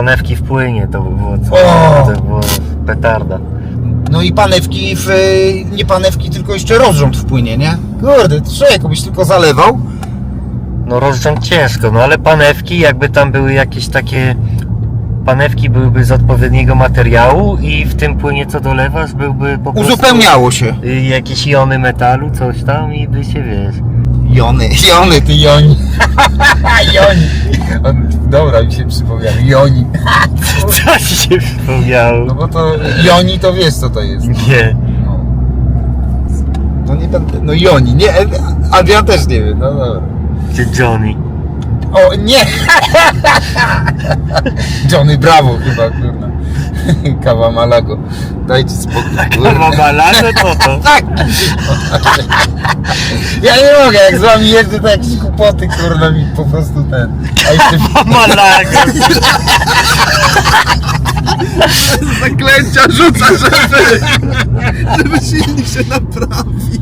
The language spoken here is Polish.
Panewki w płynie to by było co? O! To by było petarda. No i panewki, w, nie panewki, tylko jeszcze rozrząd wpłynie, nie? Kurde, człowieku byś tylko zalewał. No rozrząd ciężko, no ale panewki, jakby tam były jakieś takie... Panewki byłyby z odpowiedniego materiału i w tym płynie co dolewasz byłby po prostu... Uzupełniało się. y, Jakieś jony metalu, coś tam i by się wiesz... Jony, Jony, ty Joni. Joni. Dobra, mi się przypomniał. Joni. Co ci się przypomniało? No bo to Joni to wiesz co to jest. Nie. No, no nie będę. No Joni, nie. Adrian też nie wie, no dobra. Gdzie Johnny? O nie! Johnny Bravo chyba, kurwa. Kawa Malago. Dajcie spokój. Kawa malaże to to. Tak! Ja nie mogę, jak z wami jeżdżę, to jakieś kłopoty, kurwa, mi po prostu ten. A jeszcze Malaga. Zaklęcia rzuca, żeby, żeby silnik się naprawił.